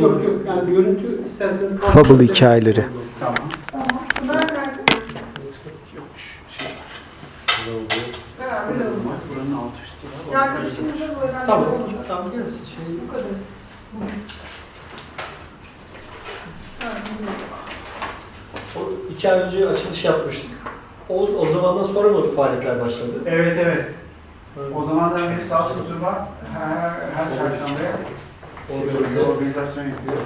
Yok yok yani görüntü isterseniz Fable hikayeleri. Tamam. Şey. Ya arkadaşımız da Tamam. Tamam gelsin. Şey. Bu O iki ay önce açılış yapmıştık. O, o zamandan sonra mı faaliyetler başladı? Evet evet. O zamandan beri sağ olsun Turba her, her çarşambaya Organize. organizasyon yapıyor.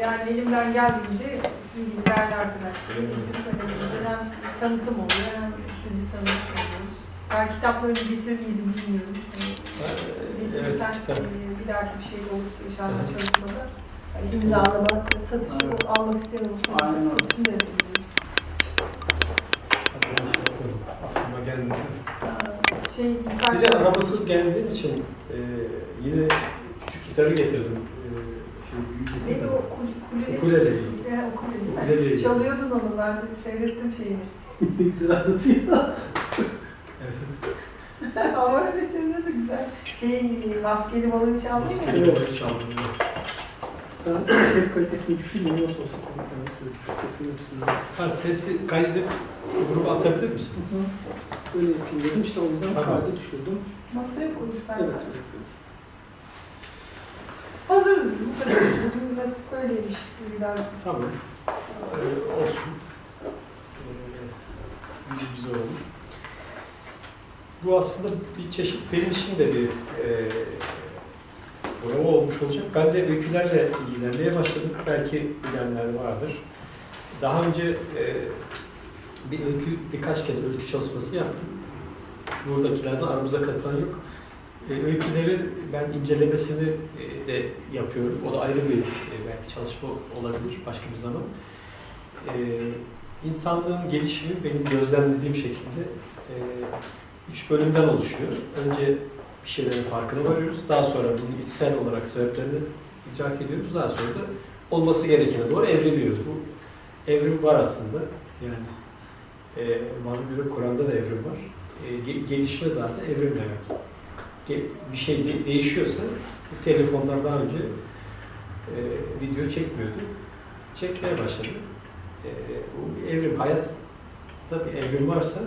Yani elimden geldiğince sizin gibi değerli arkadaşlar hani hem tanıtım oluyor hem sizi oluyoruz. Ben kitaplarını getirir miydim bilmiyorum. Getirirsen kitap. e, bir dahaki bir şey de olursa inşallah çalışmada hani imzalama, satışı Evet. almak isteyen olursa satışını da yapabiliriz. Aklıma gelmedi. Şey, Bir de arabasız geldiğim için e, yine küçük gitarı getirdim. E, şey, büyük Neydi getirdim. o kul- kuleli? Ukulele değil. Ya? Ukulele. Çalıyordun onu ben de seyrettim şeyini. Ne güzel anlatıyor. Evet. Ama öyle çalıyor da güzel. Şey, maskeli baloyu çaldı ya. Maskeli balayı çaldım. Ben ses kalitesini düşüreyim nasıl olsa konuklar nasıl böyle düşük yapayım hepsini. Ha, sesi kaydedip gruba atabilir misin? Öyle yapayım dedim işte o yüzden Tamam. kaydı düşürdüm. Masaya koyduk. Evet öyle yapıyorum. Hazırız biz bu kadar. Bugün nasip böyleymiş. Biraz Tamam. Ee, olsun. Ee, biz oldu. Bu aslında bir çeşit benim için de bir e, prova olmuş olacak. Ben de öykülerle ilgilenmeye başladım. Belki bilenler vardır. Daha önce e, bir öykü, birkaç kez öykü çalışması yaptım. Buradakilerden aramıza katılan yok. E, öyküleri ben incelemesini e, de yapıyorum. O da ayrı bir e, belki çalışma olabilir başka bir zaman. E, insanlığın gelişimi benim gözlemlediğim şekilde üç bölümden oluşuyor. Önce bir şeylerin farkına varıyoruz. Daha sonra bunu içsel olarak sebeplerini idrak ediyoruz. Daha sonra da olması gerekene doğru evriliyoruz. Bu evrim var aslında. Yani e, bana Kur'an'da da evrim var. E, ge- gelişme zaten evrim demek. Bir şey de- değişiyorsa bu telefondan daha önce e, video çekmiyordu. Çekmeye başladı. E, bu bir evrim. Hayatta bir evrim varsa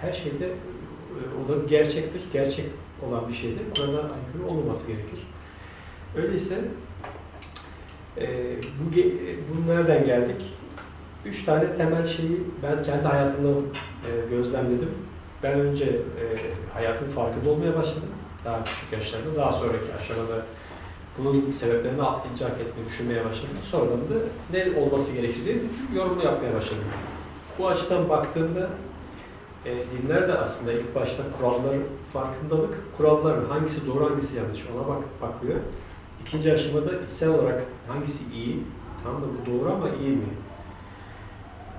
her şeyde e, o da gerçektir. Gerçek olan bir şeyde Kur'an'a aykırı olmaması gerekir. Öyleyse e, bu, bu nereden geldik? Üç tane temel şeyi ben kendi hayatımda e, gözlemledim. Ben önce e, hayatın farkında olmaya başladım. Daha küçük yaşlarda, daha sonraki aşamada bunun sebeplerini idrak etmeyi düşünmeye başladım. Sonradan da ne olması gerekir diye yorumlu yapmaya başladım. Bu açıdan baktığımda e, dinler de aslında ilk başta kurallar farkındalık, kuralların hangisi doğru hangisi yanlış ona bak bakıyor. İkinci aşamada içsel olarak hangisi iyi, tamam da bu doğru ama iyi mi?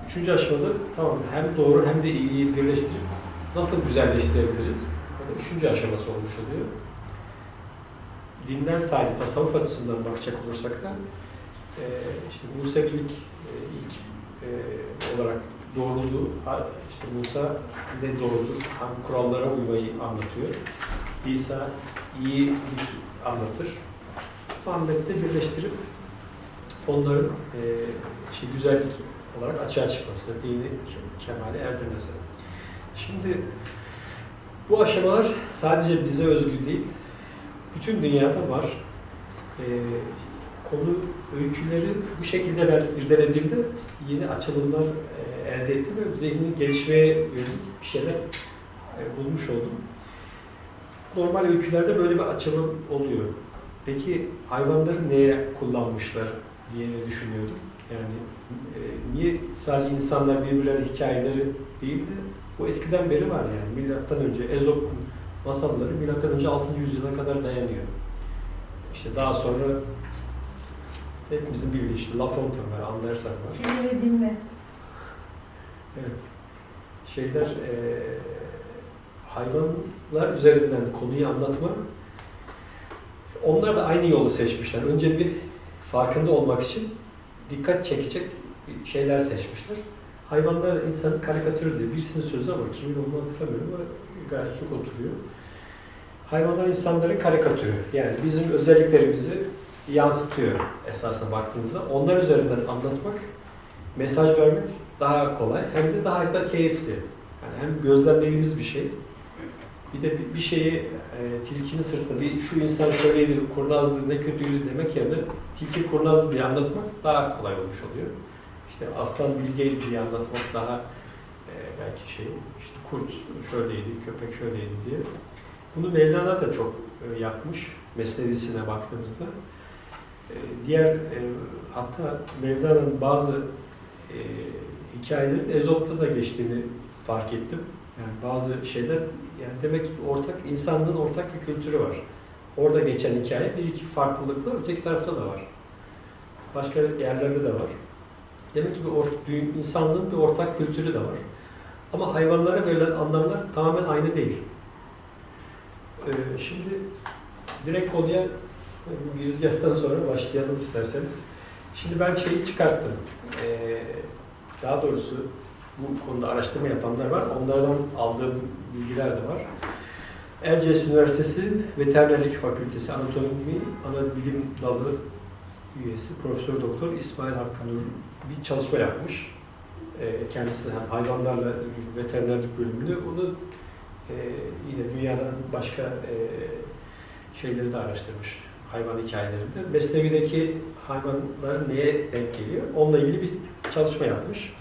Üçüncü aşamada tamam hem doğru hem de iyiyi birleştirip nasıl güzelleştirebiliriz? Da üçüncü aşaması olmuş oluyor. Dinler tarihi, tasavvuf açısından bakacak olursak da e, işte Musevilik e, ilk e, olarak doğruluğu, işte Musa ne doğrudur, hangi kurallara uymayı anlatıyor. İsa iyilik anlatır. Muhammed'de birleştirip onların e, işte güzellik olarak açığa çıkması, dini ke- kemale erdirmesi. Şimdi bu aşamalar sadece bize özgü değil, bütün dünyada var. E, konu öyküleri bu şekilde ben irdelediğimde yeni açılımlar e, elde ettim ve zihnin gelişmeye yönelik bir şeyler e, bulmuş oldum. Normal öykülerde böyle bir açılım oluyor. Peki hayvanları neye kullanmışlar diye düşünüyordum. Yani e, niye sadece insanlar birbirlerine hikayeleri değil de bu eskiden beri var yani. Milattan önce Ezop'un masalları milattan önce 6. yüzyıla kadar dayanıyor. İşte daha sonra hepimizin bildiği işte La Fontaine var, Andersen var. Kimiyle dinle. Evet. Şeyler eee hayvanlar üzerinden konuyu anlatma. Onlar da aynı yolu seçmişler. Önce bir farkında olmak için dikkat çekecek şeyler seçmişler. Hayvanlar insanın karikatürü diye birisinin sözü ama kimin olduğunu hatırlamıyorum ama gayet çok oturuyor. Hayvanlar insanların karikatürü. Yani bizim özelliklerimizi yansıtıyor esasına baktığınızda. Onlar üzerinden anlatmak, mesaj vermek daha kolay hem de daha da keyifli. Yani hem gözlemlediğimiz bir şey, bir de bir- şeyi e, tilkinin sırtında bir şu insan şöyleydi, kurnazdı, ne kötüydü demek yerine tilki kurnazdı diye anlatmak daha kolay olmuş oluyor. İşte aslan bilgeydi diye anlatmak daha e, belki şey, işte kurt şöyleydi, köpek şöyleydi diye. Bunu Mevlana da çok e, yapmış mesnevisine baktığımızda. E, diğer e, hatta Mevlana'nın bazı e, hikayelerin Ezop'ta da geçtiğini fark ettim. Yani bazı şeyler, yani demek ki ortak, insanlığın ortak bir kültürü var. Orada geçen hikaye bir iki farklılıkla öteki tarafta da var. Başka yerlerde de var. Demek ki bir or, insanlığın bir ortak kültürü de var. Ama hayvanlara verilen anlamlar tamamen aynı değil. Ee, şimdi direkt konuya e, bu girizgahtan sonra başlayalım isterseniz. Şimdi ben şeyi çıkarttım. Ee, daha doğrusu bu konuda araştırma yapanlar var. Onlardan aldığım bilgiler de var. Erciyes Üniversitesi Veterinerlik Fakültesi Anatomi Ana Bilim Dalı üyesi Profesör Doktor İsmail Hakkı Nur bir çalışma yapmış. Ee, kendisi hem hayvanlarla ilgili veterinerlik bölümünde. Onu e, yine dünyadan başka e, şeyleri de araştırmış hayvan hikayelerinde. Mesnevi'deki hayvanlar neye denk geliyor? Onunla ilgili bir çalışma yapmış.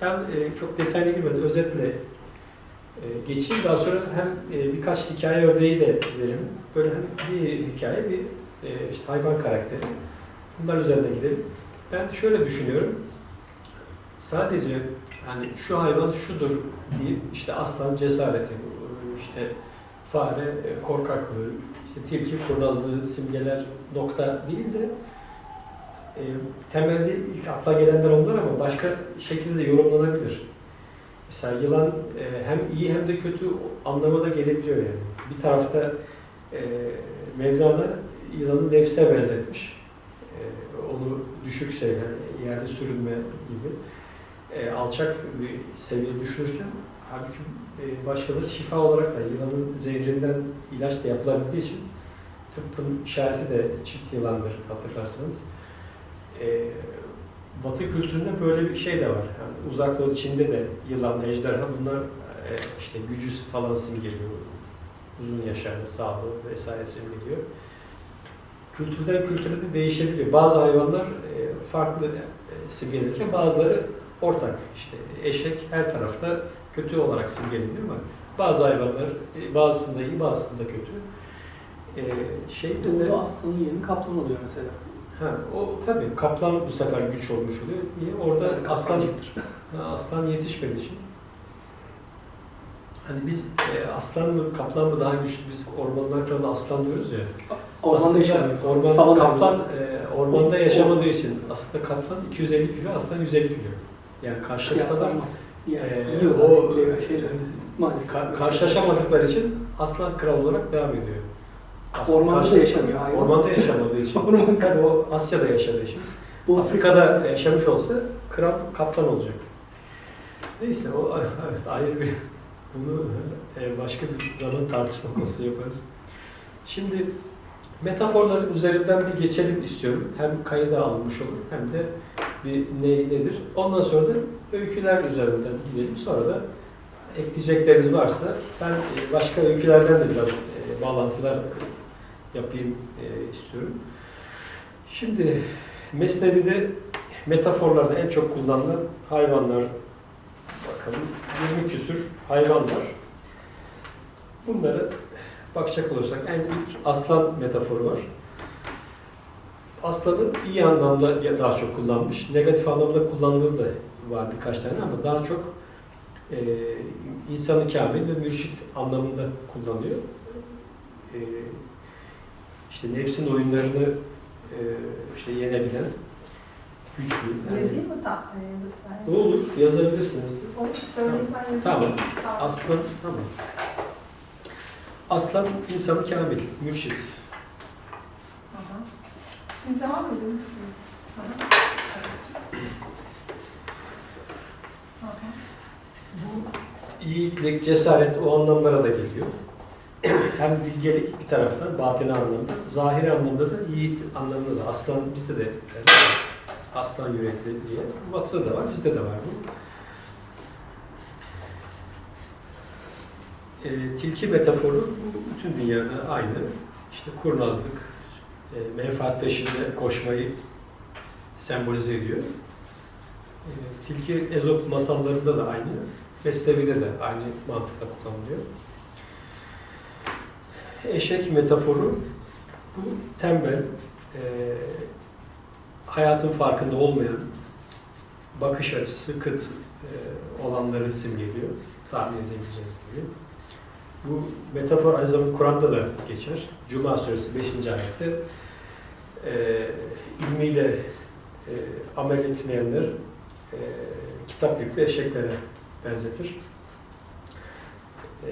Ben e, çok detaylı girmeden özetle e, geçeyim. Daha sonra hem e, birkaç hikaye örneği de verelim. Böyle hem bir hikaye, bir e, işte hayvan karakteri. Bunlar üzerine gidelim. Ben şöyle düşünüyorum. Sadece hani şu hayvan şudur deyip işte aslan cesareti, işte fare e, korkaklığı, işte tilki kurnazlığı simgeler nokta değil de e, temelde ilk akla gelenler onlar ama başka şekilde de yorumlanabilir. Mesela yılan e, hem iyi hem de kötü anlamına gelebiliyor yani. Bir tarafta e, Mevlana yılanı nefse benzetmiş. E, onu düşük seviye, yani yerde sürünme gibi e, alçak bir seviyeye düşürürken halbuki e, başkaları şifa olarak da yılanın zehrinden ilaç da yapılabildiği için tıbbın işareti de çift yılandır hatırlarsanız. E, Batı kültüründe böyle bir şey de var. Yani uzak doğu Çin'de de yılan, ejderha bunlar e, işte gücü falan simgeliyor. Uzun yaşarlı, sağlığı vesaire simgeliyor. Kültürden kültüre de değişebiliyor. Bazı hayvanlar e, farklı e, simgelenirken bazıları ortak. İşte eşek her tarafta kötü olarak simgeleniyor ama bazı hayvanlar e, bazısında iyi, bazısında kötü. E, şey de Doğuda aslanın yerini kaplan oluyor mesela. Ha, o tabii kaplan bu sefer güç olmuş oluyor. Niye? Orada Evet, aslan, aslan yetişmediği için. Hani biz e, aslan mı kaplan mı daha güçlü biz ormanlar kralı aslan diyoruz ya. Ormanda Aslında yaşamıyor. Orman, kaplan e, ormanda yaşamadığı için aslında kaplan 250 kilo, aslan 150 kilo. Yani karşılaşsalar Kıyaslanmaz. Yani e, yiyor zaten o biliyor şeyler. Maalesef. ka- karşılaşamadıkları için aslan kral olarak devam ediyor. Aslan Ormanda yaşamıyor hayvan. Ormanda yaşamadığı için. Orman Tabii o Asya'da yaşadığı için. Bozkır- Afrika'da yaşamış olsa kral kaplan olacak. Neyse o evet ayrı bir bunu e, başka bir zaman tartışma konusu yaparız. Şimdi metaforların üzerinden bir geçelim istiyorum. Hem kayıda alınmış olur hem de bir ne nedir. Ondan sonra da öyküler üzerinden gidelim. Sonra da ekleyecekleriniz varsa ben e, başka öykülerden de biraz e, bağlantılar yapayım istiyorum. Şimdi Mesnevi'de metaforlarda en çok kullanılan hayvanlar bakalım 20 küsür hayvan var. Bunları bakacak olursak en ilk aslan metaforu var. Aslanın iyi anlamda daha çok kullanmış, negatif anlamda kullandığı da var birkaç tane ama daha çok e, insanı kamil ve mürşit anlamında kullanıyor. E, işte nefsin oyunlarını e, işte yenebilen, güçlü. yani- Yazayım mı tahtaya ne olur yazabilirsiniz. Onu söyleyeyim ben yazayım. Tamam. Aslan tamam. Aslan insanı kamil, mürşit. Hı. Siz devam edin. Hı. Bu iyilik, cesaret o anlamlara da geliyor. hem bilgelik bir taraftan batini anlamda, zahiri anlamda da yiğit anlamında da aslan bizde de. Aslan yürekli diye. Batı'da da var, bizde de var bu. E, tilki metaforu bütün dünyada aynı. İşte kurnazlık, e, menfaat peşinde koşmayı sembolize ediyor. E, tilki Ezop masallarında da aynı, Mesnevi'de de aynı mantıkla kullanılıyor. Eşek metaforu bu tembel, e, hayatın farkında olmayan, bakış açısı kıt e, olanları simgeliyor. Tahmin edebileceğiniz gibi. Bu metafor aynı zamanda Kur'an'da da geçer. Cuma suresi 5. ayette e, ilmiyle e, amel etmeyenler e, kitap yüklü eşeklere benzetir. E,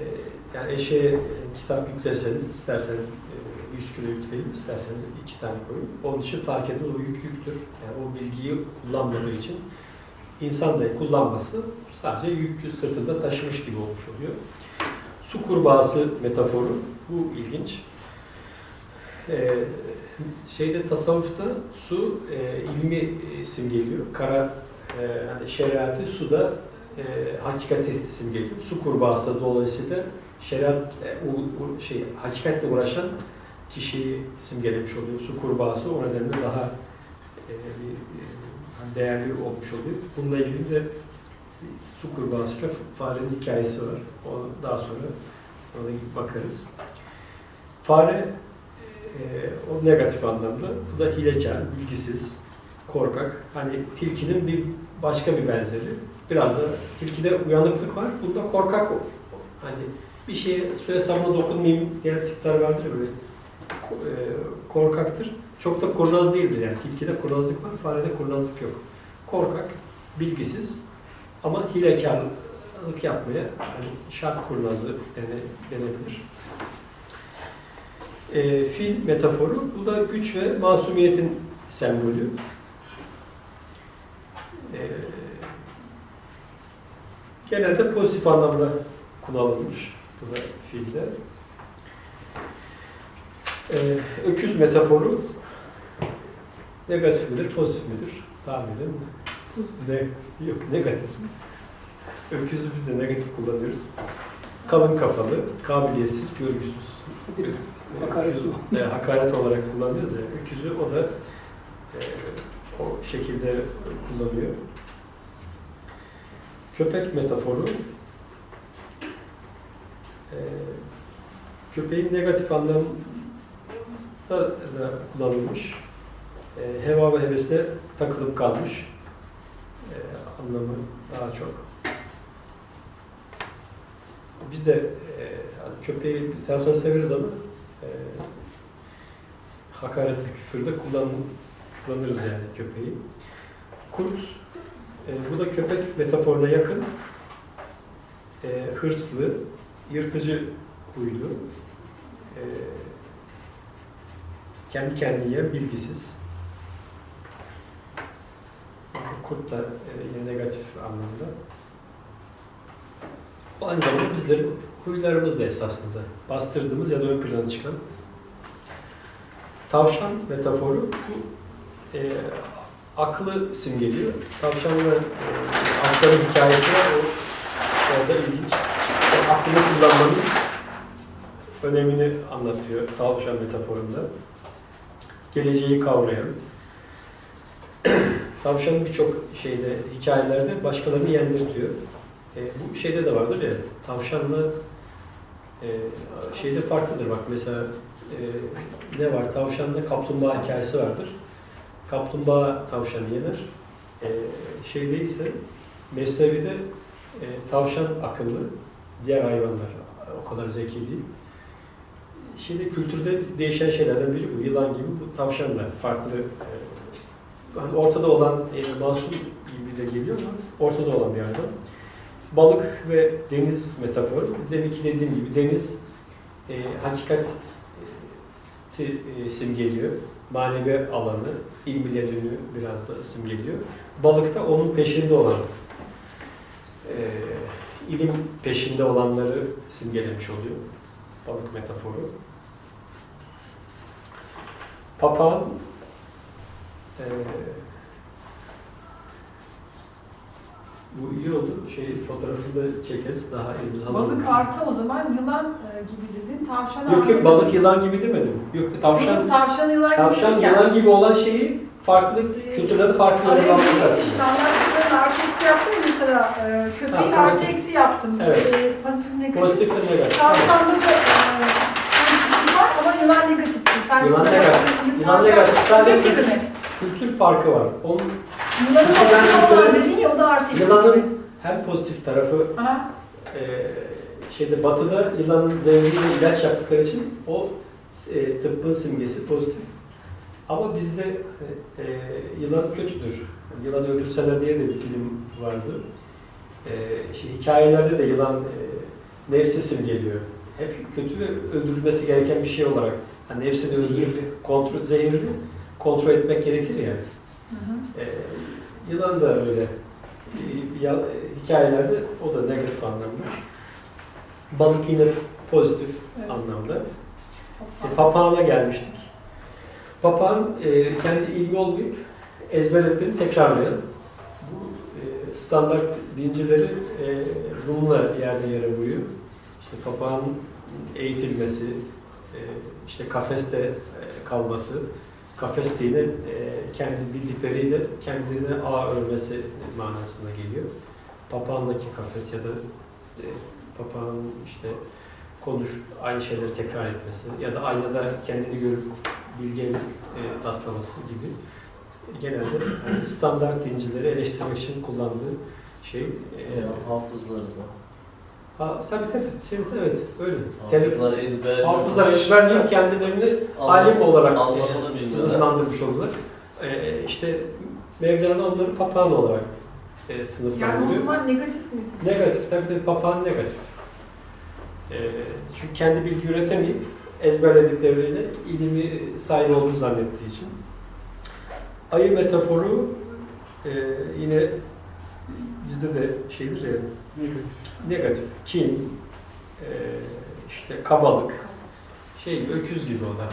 yani eşeğe kitap yüklerseniz isterseniz 100 kilo yükleyin, isterseniz iki tane koyun. Onun için fark edin o yük yüktür. Yani o bilgiyi kullanmadığı için insan da kullanması sadece yük sırtında taşımış gibi olmuş oluyor. Su kurbağası metaforu bu ilginç. Ee, şeyde tasavvufta su e, ilmi e, simgeliyor. Kara e, yani şeriatı suda e, hakikati simgeliyor. Su kurbağası da dolayısıyla şeriat e, u, u- şey hakikatle uğraşan kişiyi simgelemiş oluyor. Su kurbağası o nedenle daha e, bir, e, değerli olmuş oluyor. Bununla ilgili de su kurbağasıyla farenin hikayesi var. O daha sonra ona bakarız. Fare e, o negatif anlamda. Bu da hilekar, bilgisiz, korkak. Hani tilkinin bir başka bir benzeri. Biraz da tilkide uyanıklık var. Bunda korkak o. Hani bir şeye suya sabuna dokunmayayım diğer tipler vardır böyle korkaktır. Çok da kurnaz değildir yani. Tilkide kurnazlık var, farede kurnazlık yok. Korkak, bilgisiz ama hilekarlık yapmaya yani şart kurnazı dene, denebilir. E, fil metaforu, bu da güç ve masumiyetin sembolü. E, genelde pozitif anlamda kullanılmış bu da filde. E, öküz metaforu negatif midir, pozitif midir? Tahmin edin. Ne, yok, negatif. Öküzü biz de negatif kullanıyoruz. Kalın kafalı, kabiliyetsiz, görgüsüz. Direkt hakaret. E, hakaret olarak kullanıyoruz ya. Öküzü o da e, o şekilde kullanıyor. Köpek metaforu e, köpeğin negatif anlamda da kullanılmış. E, heva ve hevesine takılıp kalmış e, anlamı daha çok. Biz de e, hani köpeği bir taraftan severiz ama e, hakaret ve küfürde kullan, kullanırız yani köpeği. Kurt, e, bu da köpek metaforuna yakın. E, hırslı, yırtıcı huylu, e, kendi kendine bilgisiz. Kurt da e, yine negatif anlamda. Aynı zamanda bizlerin huylarımız da esasında. Bastırdığımız ya da ön plana çıkan. Tavşan metaforu bu e, aklı simgeliyor. Tavşanla e, aslanın hikayesi var. O, orada ilginç. Aklını kullanmanın önemini anlatıyor tavşan metaforunda. Geleceği kavrayan. Tavşan birçok şeyde, hikayelerde başkalarını yendirtiyor. E, bu şeyde de vardır ya, tavşanla e, şeyde farklıdır bak mesela e, ne var? Tavşanla kaplumbağa hikayesi vardır. Kaplumbağa tavşanı yener. E, şeyde ise Mesnevi'de e, tavşan akıllı, diğer hayvanlar o kadar zeki değil. Şeyde kültürde değişen şeylerden biri bu. Yılan gibi bu tavşan da farklı e, hani ortada olan e, masum gibi de geliyor ama ortada olan bir hayvan. Balık ve deniz metaforu. Deminki dediğim gibi deniz e, hakikat e, simgeliyor. Manevi alanı, ilmi yönünü biraz da simgeliyor. Balık da onun peşinde olan, e, ilim peşinde olanları simgelemiş oluyor. balık metaforu. Papağan eee bu iyi oldu. Şey fotoğrafını da çekeriz. Daha elimiz hazır. Balık artı o zaman yılan e, gibi dedin. Tavşan Yok artı. yok balık yılan gibi demedim. Yok tavşan Yok, tavşan yılan tavşan gibi. yılan gibi olan şeyi farklı kültürlerde farklı Araya yorumlamışlar. bir standartların artı eksi yaptım ya mesela e, köpeği Ha, artı pozitif. eksi yaptım. Evet. E, pozitif negatif. Pozitif de negatif. Tavşanda da e, pozitif var ama yılan negatifti. Sen Yılan de- negatif. Yılan Yılan negatif. Sadece kültür, kültür farkı var. Onun Yılanın Yılan pozitif olan dedin ya o da artı yılanın hem pozitif tarafı Aha. e, şeyde batıda yılanın zehriyle ilaç yaptıkları için o e, tıbbın simgesi pozitif. Ama bizde e, e, yılan kötüdür. Yılan öldürseler diye de bir film vardı. E, şey, hikayelerde de yılan e, nefsi simgeliyor. Hep kötü ve öldürülmesi gereken bir şey olarak. Yani nefsini öldürüp kontrol, zehirli kontrol etmek gerekir ya. Hı hı. E, yılan da öyle. E, hikayelerde o da negatif anlamda. Balık yine pozitif Evet. anlamda. E, papağana gelmiştik. Papağan e, kendi ilgi olmayıp ezberlettiğini tekrarlayan. Bu e, standart dincileri e, bununla yerde yere vuruyor. İşte papağanın eğitilmesi, işte kafeste e, kalması, kafes dini e, kendi bildikleriyle kendine ağ örmesi manasına geliyor. Papağandaki kafes ya da e, papağanın işte konuş, aynı şeyleri tekrar etmesi ya da aynada kendini görüp bilgiye e, rastlaması gibi genelde standart dincileri eleştirmek için kullandığı şey. E, Hafızları da. Ha, tabii tabii, evet, evet öyle. Hafızlar ezber. Hafızlar ezberleyip kendilerini alim olarak e, sınıflandırmış oldular. E, işte Mevlana onları papağan olarak e, Yani o sınıflandırıyor. zaman negatif mi? Negatif, tabii tabii papağan negatif. Ee, çünkü kendi bilgi üretemeyip ezberledikleriyle ilimi sahibi olduğunu zannettiği için. Ayı metaforu e, yine bizde de şeydir ya, negatif, kin, e, işte kabalık, şey öküz gibi o da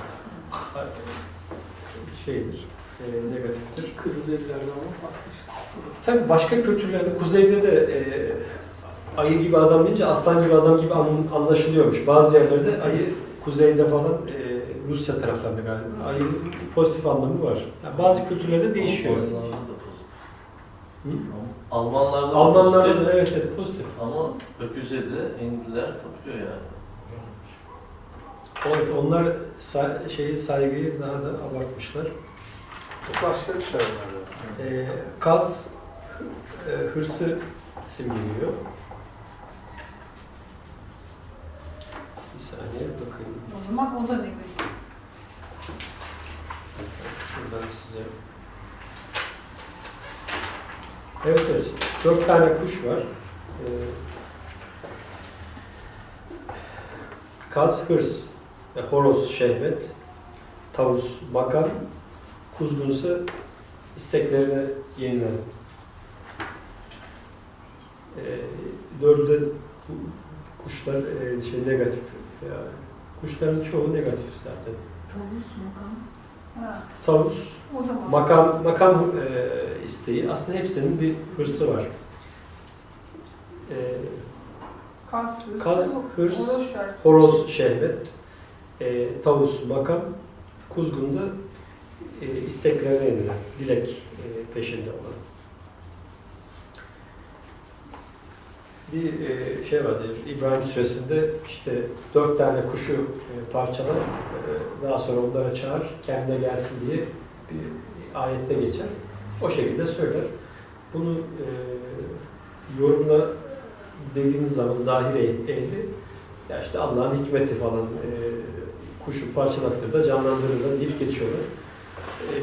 şeydir, e, negatiftir. Kızılderililerden ama farklı işte. Tabii başka kültürlerde, kuzeyde de e, ayı gibi adam deyince aslan gibi adam gibi an- anlaşılıyormuş. Bazı yerlerde ayı kuzeyde falan, e, Rusya taraflarında galiba ayı pozitif anlamı var. Yani bazı kültürlerde değişiyor. Almanlarda? Almanlarda da pozitif. evet, evet pozitif. Ama öküze de Hindiler tapıyor yani. Evet, onlar sa- şeyi saygıyı daha da abartmışlar. Kutlaştırmışlar onları. E, kaz e, hırsı simgeliyor. Bir saniye bakayım. O zaman o da negatif. Şuradan size. Evet, evet. Dört tane kuş var. Ee, kaz, hırs, e, horoz, şehvet, tavus, makam, kuzgunsa isteklerine yenilen. Ee, dördü de bu kuşlar e, şey negatif. Yani kuşların çoğu negatif zaten. Tavus makam. Ha, Tavus. Makam makam e, isteği aslında hepsinin bir hırsı var. E, Kas, hırs. Kas, hırs, horoz şehvet, e, tavus makam, kuzgun da e, isteklerine yenilen, dilek e, peşinde olan. Bir e, şey vardı, İbrahim Suresinde işte dört tane kuşu e, parçalar, e, daha sonra onlara çağır, kendine gelsin diye bir ayette geçer. O şekilde söyler. Bunu e, yorumla dediğiniz zaman zahir ehli, ya işte Allah'ın hikmeti falan kuşu parçalattır da canlandırır da deyip geçiyorlar.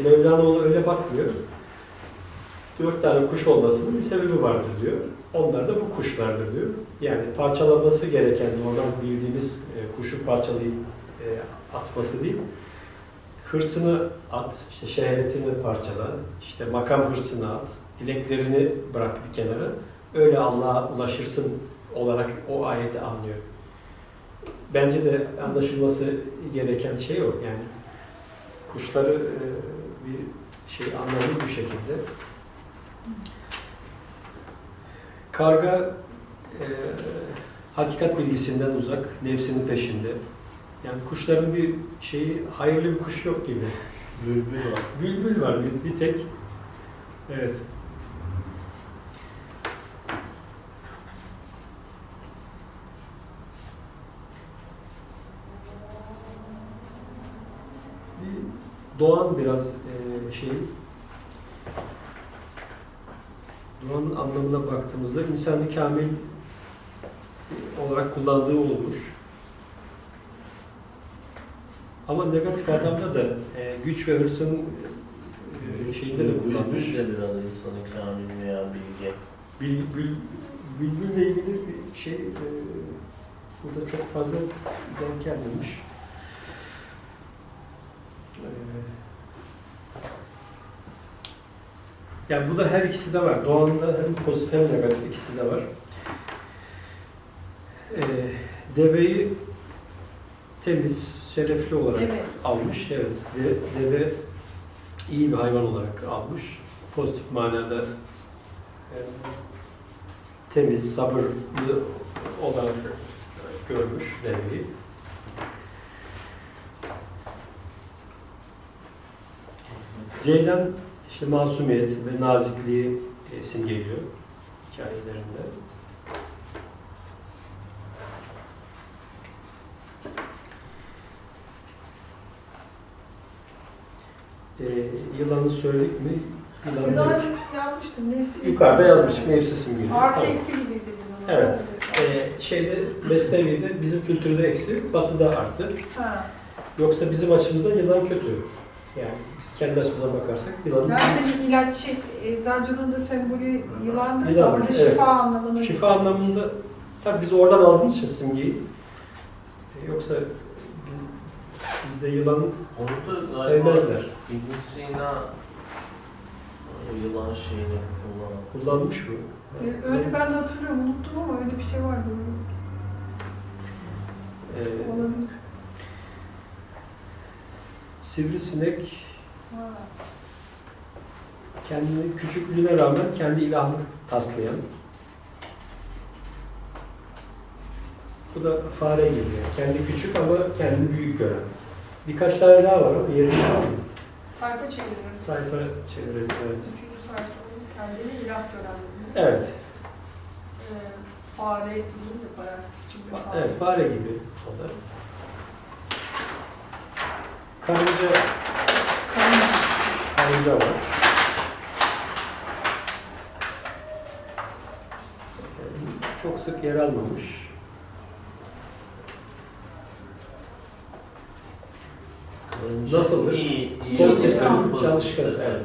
Mevlana ona öyle bakmıyor. Dört tane kuş olmasının bir sebebi vardır diyor. Onlar da bu kuşlardır diyor. Yani parçalanması gereken normal bildiğimiz e, kuşu parçalayıp e, atması değil, hırsını at, işte şehvetini parçala, işte makam hırsını at, dileklerini bırak bir kenara. Öyle Allah'a ulaşırsın olarak o ayeti anlıyor. bence de anlaşılması gereken şey o. Yani kuşları e, bir şey anlamı bu şekilde. Karga e, hakikat bilgisinden uzak, nefsinin peşinde. Yani kuşların bir şeyi, hayırlı bir kuş yok gibi. Bülbül var. Bülbül var bir, bir tek. Evet. Bir Doğan biraz e, şey Doğanın anlamına baktığımızda insanı kamil olarak kullandığı olmuş. Ama negatif anlamda da e, güç ve hırsın e, şeyinde de kullanmış. Bülbül de biraz insanı kamil veya bilge. Bil, bil, bülbülle ilgili bir şey e, burada çok fazla denk gelmemiş. E, yani bu da her ikisi de var. Doğan'da hem pozitif hem negatif ikisi de var. E, deveyi temiz, şerefli olarak Evet. almış. Evet. De- Deve iyi bir hayvan olarak almış. Pozitif manada e, temiz, sabırlı olarak görmüş deveyi. Ceylan işte masumiyet ve nazikliği e, simgeliyor hikayelerinde. E, yılanı söyledik mi? Yılan Yılan dedik. yazmıştım. Nefsi. Yukarıda yazmıştık nefsi simgeliyor. Artı Tamam. eksi gibi dedi bana. Evet. Ee, şeyde Mesnevi'de bizim kültürde eksi, batıda artı. Ha. Yoksa bizim açımızdan yılan kötü. Yani biz kendi açımızdan bakarsak yılan Yani hani ilaç şey, eczacılığın da sembolü yılandır. Yılan, Orada evet. şifa anlamını. şifa anlamında tabii biz oradan aldığımız için simgeyi. Ee, Yoksa biz, bizde yılan Onu da galiba sevmezler. İbn Sina o yılan şeyini kullanan. Kullanmış mı? Ee, Öyle ben de hatırlıyorum. Unuttum ama öyle bir şey vardı. Ee, Olabilir. Sivrisinek kendini küçüklüğüne rağmen kendi ilahını taslayan. Bu da fare gibi. yani. Kendi küçük ama kendini büyük gören. Birkaç tane daha var ama yerinde var mı? Sayfa çeviriyorum. Sayfa çevirelim. Evet. Üçüncü sayfanın kendini ilah gören. Evet. Ee, fare değil de. Fa- Evet, fare gibi o da. Karınca, karınca var. Yani Çok sık yer almamış. Nasıldır? İyi, iyi. Pozitif, Çalışkan. çalışkan. Evet.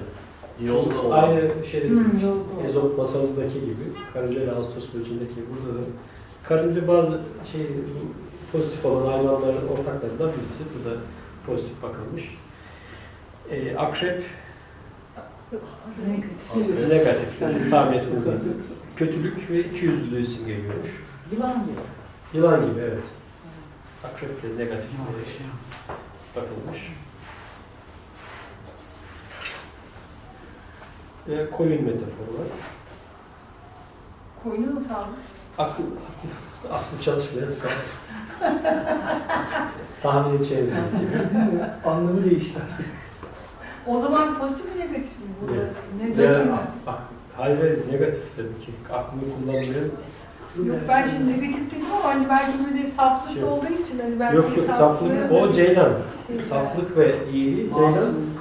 Yolda olan. Aynı şeyde Hmm, yolda. Ezop masalındaki gibi, karınca ile Ağustos böceğindeki burada da karınca bazı şey pozitif olan hayvanların ortaklarından birisi. Bu da pozitif bakılmış. Ee, akrep Akrep. negatif, tahmin ettiğiniz. Kötülük ve ikiyüzlülüğü simgeliyormuş. Yılan gibi. Yılan gibi evet. Akrep de negatif bakılmış. Ve koyun metaforu var. Koyunu nasıl aldın? Akıl, akıl, aklı çalışmayan sağ. Tahmin edeceğiniz gibi. Anlamı değişti artık. O zaman pozitif mi negatif mi? Burada ne mü? ak- hayır, hayır, negatif tabii ki. Aklını kullanmayan. Yok ben şimdi negatif dedim ama hani belki böyle saflık Şey- da olduğu için hani belki Yok yok, saflık, o ceylan. Şey- Saflık ve iyiliği, ceylan.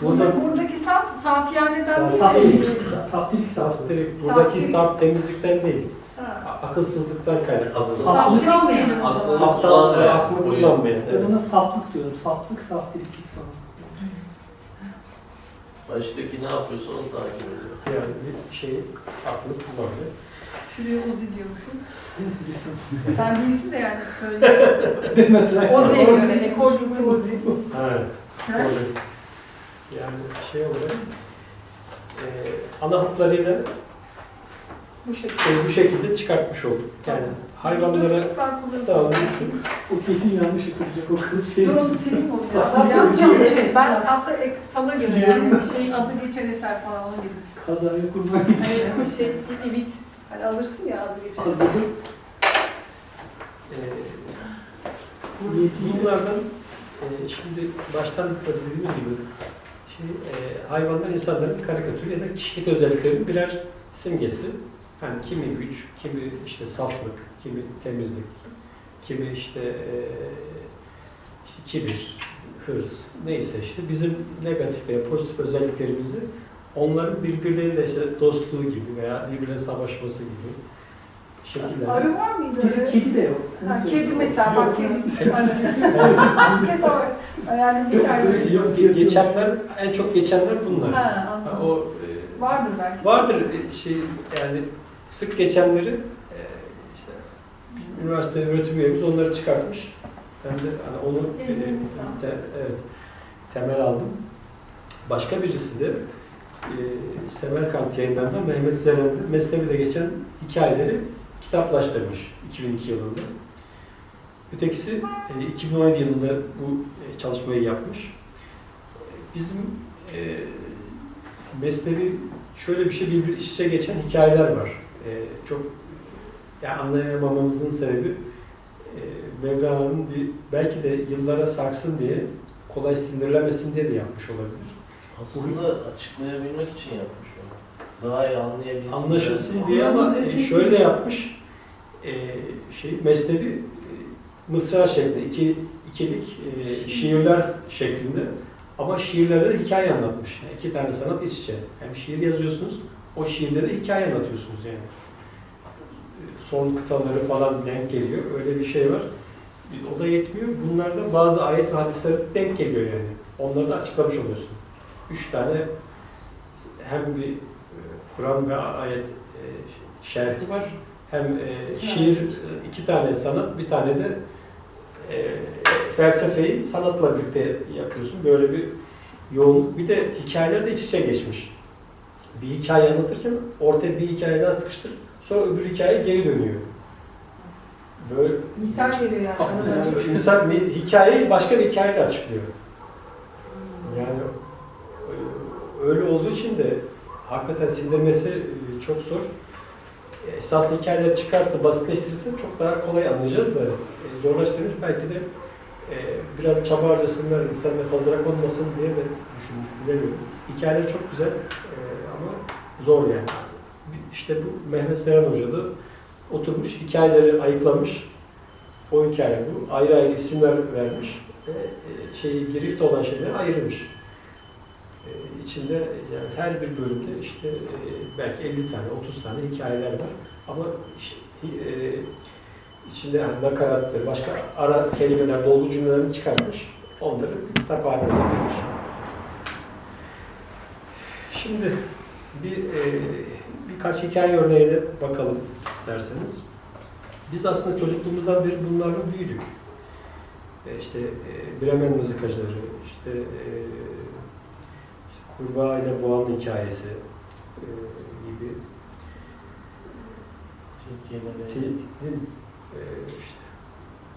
Burada Burada, buradaki saf, safiyaneden Saf- Saf değil. değil. Saf değil, saf. saf direkt, buradaki Saf- saf temizlikten değil. Ha. Akılsızlıktan kaynaklı. Ama diyelim yani. o Aklını. Aptal, kullanmayan, aklını koyun. kullanmayan. Ben ona saflık diyorum. Saflık, saftiriklik falan. Baştaki ne yapıyorsa onu takip ediyor. Yani bir şey aklını kullanmıyor. Şuraya Ozi diyormuşum. Sen değilsin de yani söyle. Demezler. Ozi'ye göre, to Ozi. Evet. Ha? Doğru. Yani şey olarak e, ana hatlarıyla Bu şekilde. bu şekilde çıkartmış olduk. Yani hayvanlara. Tamam. O kesin yanlış yapılacak o kılıp Dur onu sileyim o biraz. Kasap Biraz yazıyor. yanlış. Ben aslında ek- sana göre yani şey adı geçen eser falan onun gibi. Kazaya kurban Hani ama şey evet. Hani alırsın ya adı geçen eser. Kazıdı. e, bu- bunlardan e, şimdi baştan dediğimiz gibi şey, e, hayvanlar insanların karikatürü ya da kişilik özelliklerinin birer simgesi. Yani kimi güç, kimi işte saflık, kimi temizlik, kimi işte, e, işte kibir, hırs, neyse işte bizim negatif veya pozitif özelliklerimizi onların birbirleriyle işte dostluğu gibi veya birbirine savaşması gibi şekiller. Arı var mıydı? Kedi, kedi de yok. Ha, kedi mesela bak Yok. kedi. Arı. Herkes o. Yani bir tane. Yok, geçenler, en çok geçenler bunlar. Ha Ha, anladım. o e, Vardır belki. vardır e, şey yani sık geçenleri e, işte üniversite öğretim üyemiz onları çıkartmış. Ben de hani onu e, te- evet, temel aldım. Başka birisi de e, Semerkant yayınlarında Mehmet Zeren'de Mesnevi'de geçen hikayeleri kitaplaştırmış 2002 yılında. Ötekisi e, 2017 yılında bu e, çalışmayı yapmış. Bizim e, Mesnevi şöyle bir şey birbiri iç içe geçen hikayeler var. E, çok yani anlayamamamızın sebebi e, Mevlana'nın bir belki de yıllara sarsın diye kolay sindirlemesin diye de yapmış olabilir. Aslında açıklayabilmek için yapmış onu. Daha iyi anlayabilsin. Anlaşılsın diye. diye ama e, şöyle de yapmış. E, şey Mesnevi e, mısra şeklinde iki ikilik e, şiirler şeklinde ama şiirlerde de hikaye anlatmış. Yani iki tane sanat iç içe. Hem şiir yazıyorsunuz, o şiirde de hikaye anlatıyorsunuz yani. Son kıtaları falan denk geliyor. Öyle bir şey var. O da yetmiyor. Bunlarda bazı ayet ve hadislere denk geliyor yani. Onları da açıklamış oluyorsun. Üç tane hem bir e, Kur'an ve ayet e, şerhi var. Hem e, şiir, iki tane sanat, bir tane de e, felsefeyi sanatla birlikte yapıyorsun. Böyle bir yoğun, bir de hikayeler de iç içe geçmiş. Bir hikaye anlatırken ortaya bir hikaye daha sıkıştır, sonra öbür hikaye geri dönüyor. Böyle Misal veriyor yani. Ah, misal. Mesela bir hikayeyi başka bir hikayeyle açıklıyor. Yani e, öyle olduğu için de hakikaten sindirmesi e, çok zor. E, Esasında hikayeleri çıkartsa, basitleştirirse çok daha kolay anlayacağız da e, zorlaştırmış. Belki de e, biraz çaba harcasınlar, insanlar fazla konmasın diye de düşünmüş, bilemiyorum. Hikayeler çok güzel e, ama zor yani. İşte bu Mehmet Seren Hoca da oturmuş, hikayeleri ayıklamış. O hikaye bu. Ayrı ayrı isimler vermiş. Ve e, şeyi, girift olan şeyleri ayırmış. E, içinde yani her bir bölümde işte e, belki 50 tane, 30 tane hikayeler var. Ama e, içinde yani nakaratları, başka ara kelimeler, dolgu cümlelerini çıkartmış. Onları kitap haline getirmiş. Şimdi bir e, birkaç hikaye örneğine bakalım isterseniz. Biz aslında çocukluğumuzdan beri bunlarla büyüdük. E, işte e, Bremen mızıkacıları, işte, e, işte kurbağa ile boğanın hikayesi e, gibi Tilkiyle Ti- de- değil mi? E, işte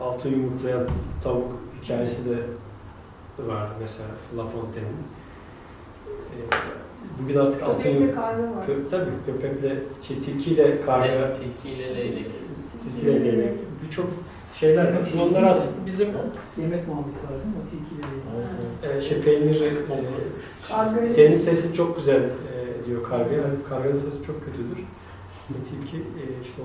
altın yumurtlayan tavuk hikayesi de vardı mesela La Fontaine'in. E, bugün artık altın var. Kö, tabii köpekle, şey, tilkiyle karga, Le- Tilkiyle leylek. tilkiyle leylek, birçok şeyler var. Bunlar aslında bizim Yemek muhabbeti var değil mi? O tilkiyle değil. Evet, evet. e, şey peynir, e, senin sesin çok güzel e, diyor karga. Yani karganın sesi çok kötüdür. Tilki e, işte